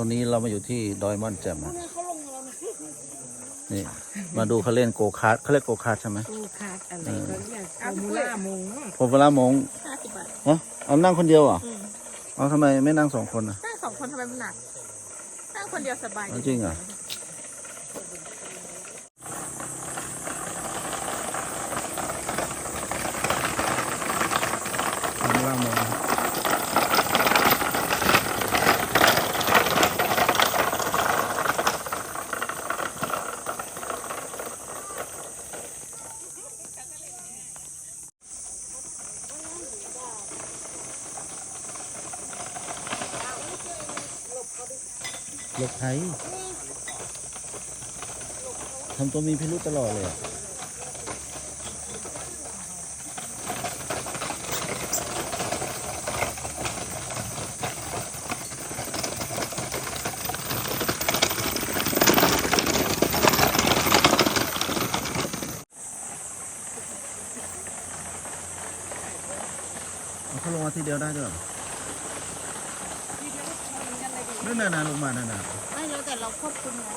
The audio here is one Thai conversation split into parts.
ตัวนี้เรามาอยู่ที่ดอยม่อนแจ่มนะนี่ มาดูเขาเล่นโกคาร์ทเขาเรียกโกคาร์ทใช่ไหมตู้คาดอะไรก็เรียกฟอร์มูล่ามงพอเวลามงห้าสิบบาทฮะเอานั่งคนเดียวเหรออืมเอาทำไมไม่นั่งสองคนอะ นั่งสองคนทำไมมันหนัก นั่งคนเดียวสบายเอาจริงเหรอพอเวลามง หลบไทยทำตัวมีพิรุธตลอดเลยอะเขาลงมาทีเดียวได้ด้วย นั่นน่ะนะลงมานั่นน่ะไม่แล้วแต่เราควบคุมไง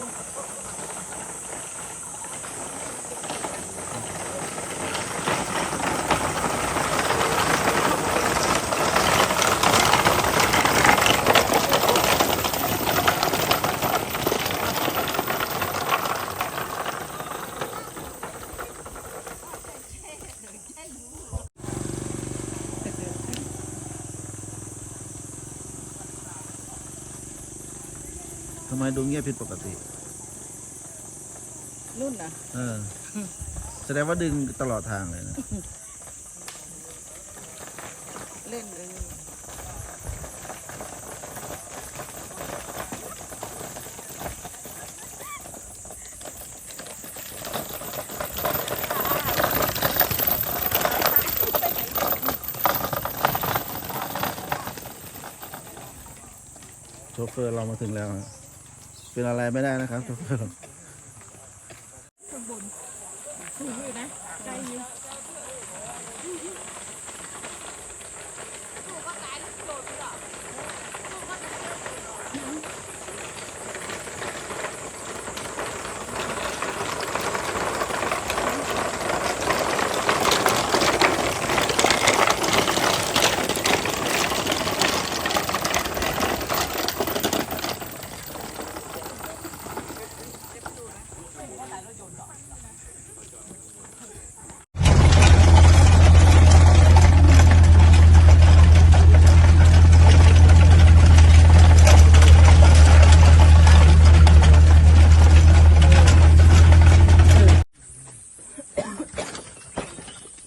ไมดูเงียบผิดปกติ รุ่นอะเออ แสดงว่าดึงตลอดทางเลยนะ เล่นเลยโชเฟอร์เรามาถึงแล้วนะ เป็นอะไรไม่ได้นะครับอร์เรา ข้างบนสูงอยู่นะไกลอยู่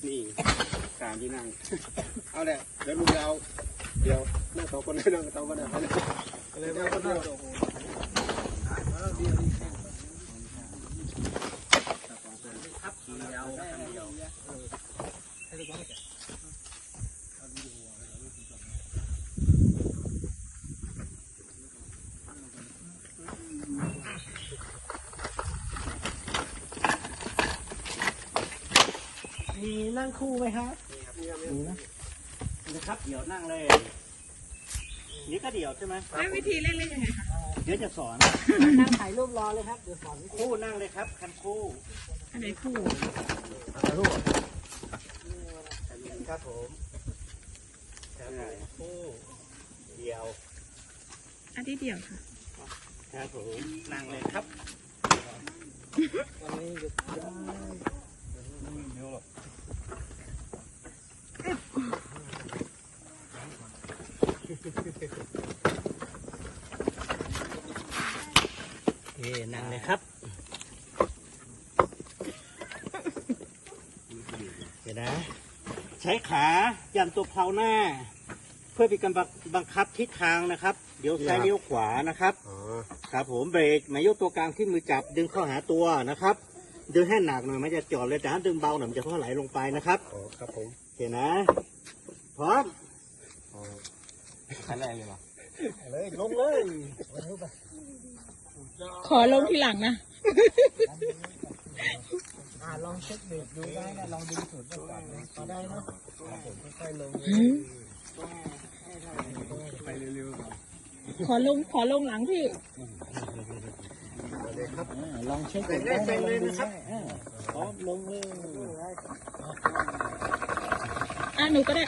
นี่การที่นั่ง เอาแหละเดี๋ยวลุงจะเอาเดี๋ยวนั่งสองคนได้นั่งสองคนได้ไปเลยไปเลยนั่งคนเดียวมีนั่งคู่ไหมครับ มีนะนะครับเดี๋ยวนั่งเลย นี่ก็เดี๋ยวใช่ไหมแล้ววิธีเล่นเล่นยังไงคะเดี๋ยวจะสอนนั่งถ่ายรูปรอเลยครับเดี๋ยวสอนคู่นั่งเลยครับคันคู่อันไหนคู่ครับผมครับคู่เดียว อันที่เดียวค่ะครับผมนั่งเลยครับเอ้นั่ งเลยครับเดี๋ยวนะ ใช้ขายันตัวเพลาหน้า เพื่อเป็นการบังคับทิศทางนะครับ เดี๋ยวซ้ายเลี้ยวขวานะครับครับผมเบรกหมายยกตัวกลางที่มือจับดึงเข้าหาตัวนะครับดึงให้หนักหน่อยมันจะจอดเลยแต่ถ้าดึงเบาหน่อยมันจะค่อยไหลลงไปนะครับครับผมโอเคนะพร้อมอะไรเลยหรอเลยลงเลย ขอลงทีหลังนะ อ่าลองเช็คเบรกดูได้นะลองดึงสุดก่อนนะพอได้เนาะค่อยๆลงไปเร็วๆก่อนขอลงขอลงหลังพี่ลองเช็คเป็นเลยเป็นเลยนะครับพร้อมลงเลยอะหนูก็ได้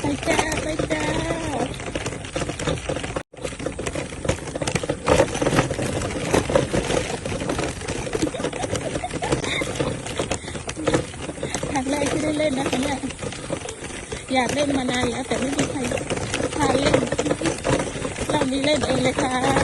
ไปจ้าไปจ้าครั้งแรกที่ได้เล่นนะคะเนี่ยอยากเล่นมานานแล้วแต่ไม่มีใครพาเล่น เรานี้เล่นเองเลยค่ะ